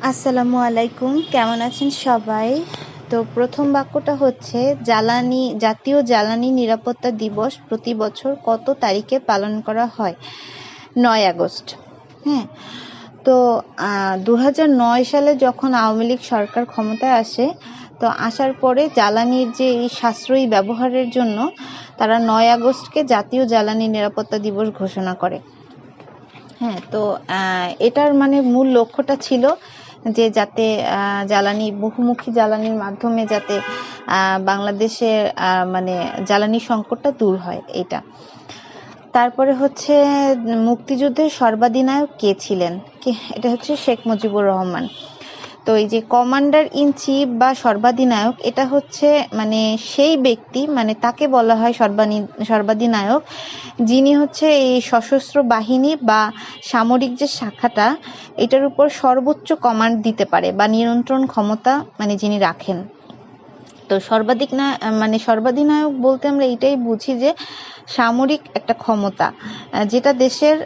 আসসালামু আলাইকুম, কেমন আছেন সবাই? তো প্রথম বাক্যটা হচ্ছে, জ্বালানি, জাতীয় জ্বালানি নিরাপত্তা দিবস প্রতি বছর কত তারিখে পালন করা হয়? নয় আগস্ট। হ্যাঁ তো দু সালে যখন আওয়ামী লীগ সরকার ক্ষমতায় আসে, তো আসার পরে জ্বালানির যে এই সাশ্রয়ী ব্যবহারের জন্য তারা নয় আগস্টকে জাতীয় জ্বালানি নিরাপত্তা দিবস ঘোষণা করে। হ্যাঁ তো এটার মানে মূল লক্ষ্যটা ছিল যে যাতে জ্বালানি, বহুমুখী জ্বালানির মাধ্যমে যাতে বাংলাদেশের মানে জ্বালানি সংকটটা দূর হয় এটা। তারপরে হচ্ছে মুক্তিযুদ্ধের সর্বাধিনায়ক কে ছিলেন? এটা হচ্ছে শেখ মুজিবুর রহমান। তো এই যে কমান্ডার ইন চিফ বা সর্বাধিনায়ক, এটা হচ্ছে মানে সেই ব্যক্তি মানে তাকে বলা হয় সর্বাধিনায়ক, যিনি হচ্ছে এই সশস্ত্র বাহিনী বা সামরিক যে শাখাটা, এটার উপর সর্বোচ্চ কমান্ড দিতে পারে বা নিয়ন্ত্রণ ক্ষমতা মানে যিনি রাখেন। তো সর্বাধিক না মানে সর্বাধিনায়ক বলতে আমরা এটাই বুঝি যে সামরিক একটা ক্ষমতা যেটা দেশের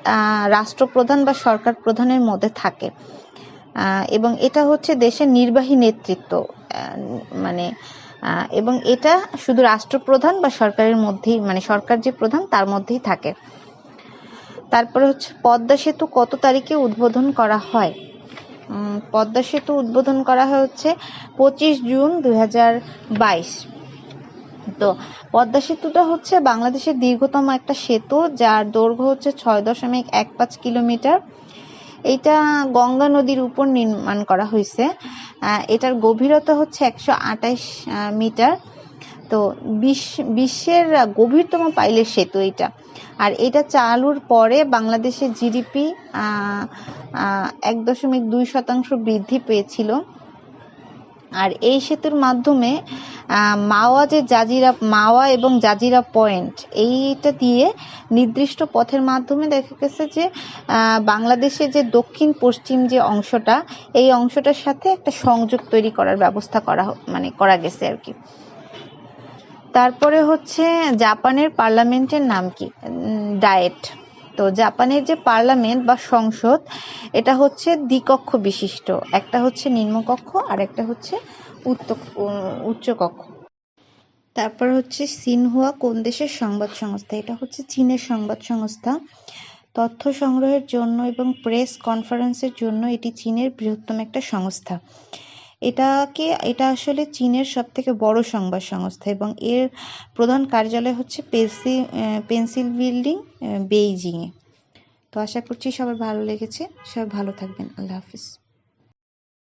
রাষ্ট্রপ্রধান বা সরকার প্রধানের মধ্যে থাকে। এবং এটা হচ্ছে দেশের নির্বাহী নেতৃত্ব মানে এবং এটা শুধু রাষ্ট্রপ্রধান বা সরকারের মধ্যেই মানে সরকার যে প্রধান তার মধ্যেই থাকে। তারপরে হচ্ছে পদ্মা সেতু কত তারিখে উদ্বোধন করা হয়? পদ্মা সেতু উদ্বোধন করা হচ্ছে পঁচিশ জুন দু হাজার বাইশ। তো পদ্মা সেতুটা হচ্ছে বাংলাদেশের দীর্ঘতম একটা সেতু, যার দৈর্ঘ্য হচ্ছে ছয় দশমিক এক পাঁচ কিলোমিটার। এটা গঙ্গা নদীর উপর নির্মাণ করা হয়েছে। এটার গভীরতা হচ্ছে একশো মিটার। তো বিশ্বের গভীরতম পাইলের সেতু এটা আর এটা চালুর পরে বাংলাদেশের জিডিপি এক দশমিক দুই শতাংশ বৃদ্ধি পেয়েছিল। আর এই সেতুর মাধ্যমে মাওয়া যে জাজিরা, মাওয়া এবং জাজিরা পয়েন্ট, এইটা দিয়ে নির্দিষ্ট পথের মাধ্যমে দেখা গেছে যে বাংলাদেশে যে দক্ষিণ পশ্চিম যে অংশটা, এই অংশটার সাথে একটা সংযোগ তৈরি করার ব্যবস্থা করা মানে করা গেছে আর কি। তারপরে হচ্ছে জাপানের পার্লামেন্টের নাম কি? ডায়েট। তো জাপানের যে পার্লামেন্ট বা সংসদ, এটা হচ্ছে দ্বিকক্ষ বিশিষ্ট। একটা হচ্ছে নিম্নকক্ষ আর একটা হচ্ছে উচ্চকক্ষ। তারপর হচ্ছে সিনহুয়া কোন দেশের সংবাদ সংস্থা? এটা হচ্ছে চীনের সংবাদ সংস্থা। তথ্য সংগ্রহের জন্য এবং প্রেস কনফারেন্সের জন্য এটি চীনের বৃহত্তম একটা সংস্থা। এটাকে, এটা আসলে চীনের সব থেকে বড় সংবাদ সংস্থা এবং এর প্রধান কার্যালয় হচ্ছে পেন্সিল পেন্সিল বিল্ডিং বেইজিংয়ে। তো আশা করছি সবার ভালো লেগেছে। সবাই ভালো থাকবেন। আল্লাহ হাফিজ।